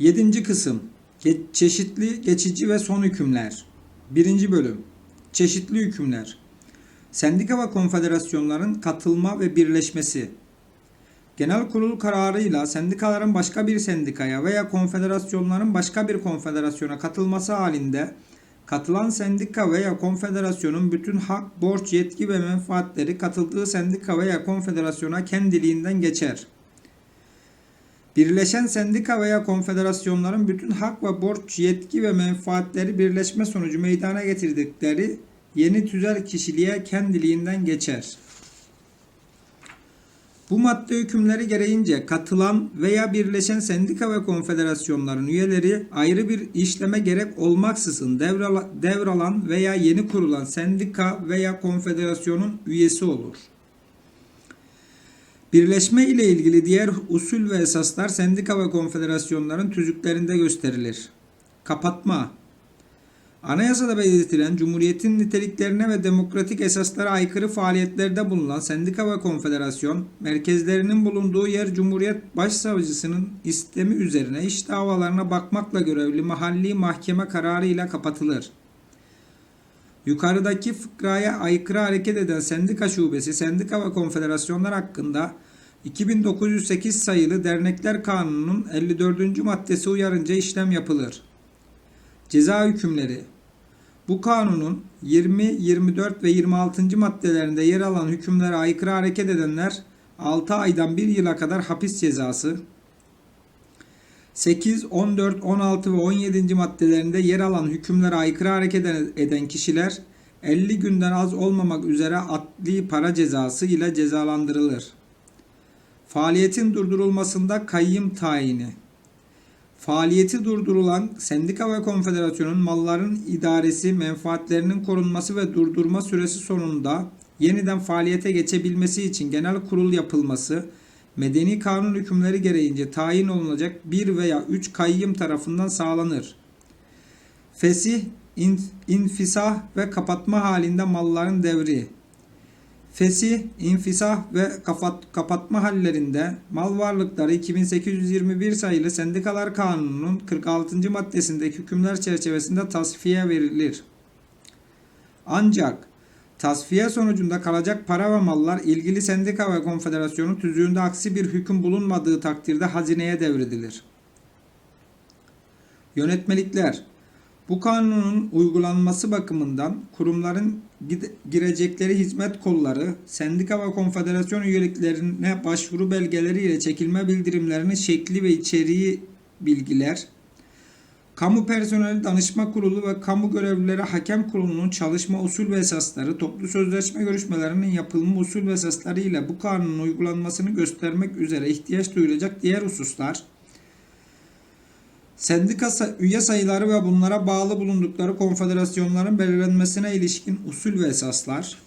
Yedinci kısım. Ge- Çeşitli geçici ve son hükümler. Birinci bölüm. Çeşitli hükümler. Sendika ve konfederasyonların katılma ve birleşmesi. Genel kurul kararıyla sendikaların başka bir sendikaya veya konfederasyonların başka bir konfederasyona katılması halinde katılan sendika veya konfederasyonun bütün hak, borç, yetki ve menfaatleri katıldığı sendika veya konfederasyona kendiliğinden geçer. Birleşen sendika veya konfederasyonların bütün hak ve borç, yetki ve menfaatleri birleşme sonucu meydana getirdikleri yeni tüzel kişiliğe kendiliğinden geçer. Bu madde hükümleri gereğince katılan veya birleşen sendika ve konfederasyonların üyeleri ayrı bir işleme gerek olmaksızın devrala- devralan veya yeni kurulan sendika veya konfederasyonun üyesi olur. Birleşme ile ilgili diğer usul ve esaslar sendika ve konfederasyonların tüzüklerinde gösterilir. Kapatma Anayasada belirtilen Cumhuriyet'in niteliklerine ve demokratik esaslara aykırı faaliyetlerde bulunan sendika ve konfederasyon, merkezlerinin bulunduğu yer Cumhuriyet Başsavcısının istemi üzerine iş davalarına bakmakla görevli mahalli mahkeme kararıyla kapatılır. Yukarıdaki fıkraya aykırı hareket eden sendika şubesi, sendika ve konfederasyonlar hakkında 2908 sayılı Dernekler Kanunu'nun 54. maddesi uyarınca işlem yapılır. Ceza hükümleri Bu kanunun 20, 24 ve 26. maddelerinde yer alan hükümlere aykırı hareket edenler 6 aydan 1 yıla kadar hapis cezası, 8, 14, 16 ve 17. maddelerinde yer alan hükümlere aykırı hareket eden kişiler 50 günden az olmamak üzere adli para cezası ile cezalandırılır. Faaliyetin durdurulmasında kayyım tayini Faaliyeti durdurulan sendika ve konfederasyonun malların idaresi, menfaatlerinin korunması ve durdurma süresi sonunda yeniden faaliyete geçebilmesi için genel kurul yapılması, medeni kanun hükümleri gereğince tayin olunacak bir veya üç kayyım tarafından sağlanır. Fesih, in- infisah ve kapatma halinde malların devri, Fesih, infisah ve kafat, kapatma hallerinde mal varlıkları 2821 sayılı Sendikalar Kanunu'nun 46. maddesindeki hükümler çerçevesinde tasfiye verilir. Ancak tasfiye sonucunda kalacak para ve mallar ilgili sendika ve konfederasyonun tüzüğünde aksi bir hüküm bulunmadığı takdirde hazineye devredilir. Yönetmelikler bu kanunun uygulanması bakımından kurumların girecekleri hizmet kolları, sendika ve konfederasyon üyeliklerine başvuru belgeleri ile çekilme bildirimlerinin şekli ve içeriği bilgiler, Kamu Personeli Danışma Kurulu ve Kamu Görevlileri Hakem Kurulu'nun çalışma usul ve esasları, toplu sözleşme görüşmelerinin yapılma usul ve esasları ile bu kanunun uygulanmasını göstermek üzere ihtiyaç duyulacak diğer hususlar, Sendika üye sayıları ve bunlara bağlı bulundukları konfederasyonların belirlenmesine ilişkin usul ve esaslar.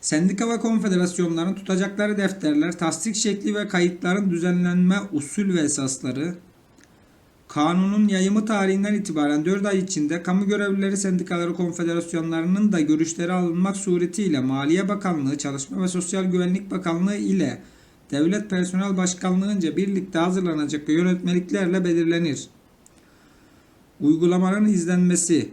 Sendika ve konfederasyonların tutacakları defterler, tasdik şekli ve kayıtların düzenlenme usul ve esasları. Kanunun yayımı tarihinden itibaren 4 ay içinde kamu görevlileri sendikaları konfederasyonlarının da görüşleri alınmak suretiyle Maliye Bakanlığı, Çalışma ve Sosyal Güvenlik Bakanlığı ile Devlet Personel Başkanlığı'nca birlikte hazırlanacak yönetmeliklerle belirlenir. Uygulamanın izlenmesi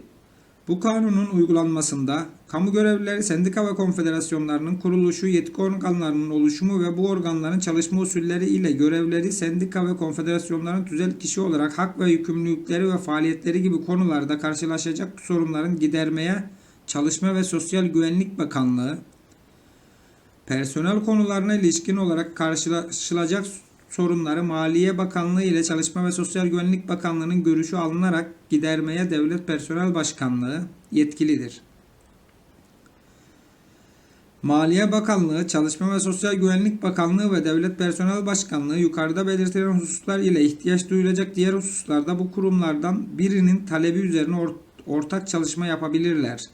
Bu kanunun uygulanmasında kamu görevlileri sendika ve konfederasyonlarının kuruluşu, yetki organlarının oluşumu ve bu organların çalışma usulleri ile görevleri sendika ve konfederasyonların tüzel kişi olarak hak ve yükümlülükleri ve faaliyetleri gibi konularda karşılaşacak sorunların gidermeye Çalışma ve Sosyal Güvenlik Bakanlığı, Personel konularına ilişkin olarak karşılaşılacak sorunları Maliye Bakanlığı ile Çalışma ve Sosyal Güvenlik Bakanlığı'nın görüşü alınarak gidermeye Devlet Personel Başkanlığı yetkilidir. Maliye Bakanlığı, Çalışma ve Sosyal Güvenlik Bakanlığı ve Devlet Personel Başkanlığı yukarıda belirtilen hususlar ile ihtiyaç duyulacak diğer hususlarda bu kurumlardan birinin talebi üzerine or- ortak çalışma yapabilirler.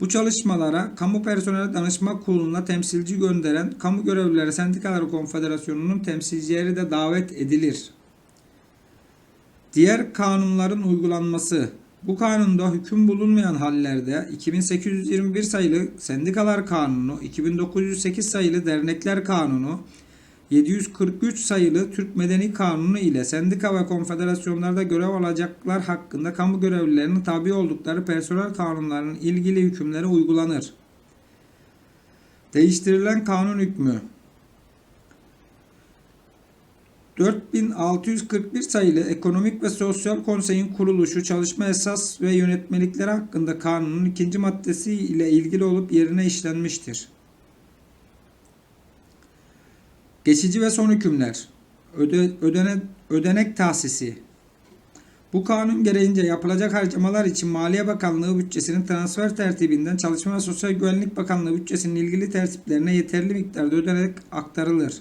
Bu çalışmalara Kamu Personel Danışma Kurulu'na temsilci gönderen Kamu Görevlileri Sendikaları Konfederasyonu'nun temsilcileri de davet edilir. Diğer kanunların uygulanması Bu kanunda hüküm bulunmayan hallerde 2821 sayılı Sendikalar Kanunu, 2908 sayılı Dernekler Kanunu, 743 sayılı Türk Medeni Kanunu ile sendika ve konfederasyonlarda görev alacaklar hakkında kamu görevlilerinin tabi oldukları personel kanunlarının ilgili hükümleri uygulanır. Değiştirilen kanun hükmü 4641 sayılı Ekonomik ve Sosyal Konsey'in kuruluşu, çalışma esas ve yönetmelikleri hakkında kanunun ikinci maddesi ile ilgili olup yerine işlenmiştir. Geçici ve son hükümler. Öde, ödene, ödenek tahsisi. Bu kanun gereğince yapılacak harcamalar için Maliye Bakanlığı bütçesinin transfer tertibinden Çalışma ve Sosyal Güvenlik Bakanlığı bütçesinin ilgili tertiplerine yeterli miktarda ödenek aktarılır.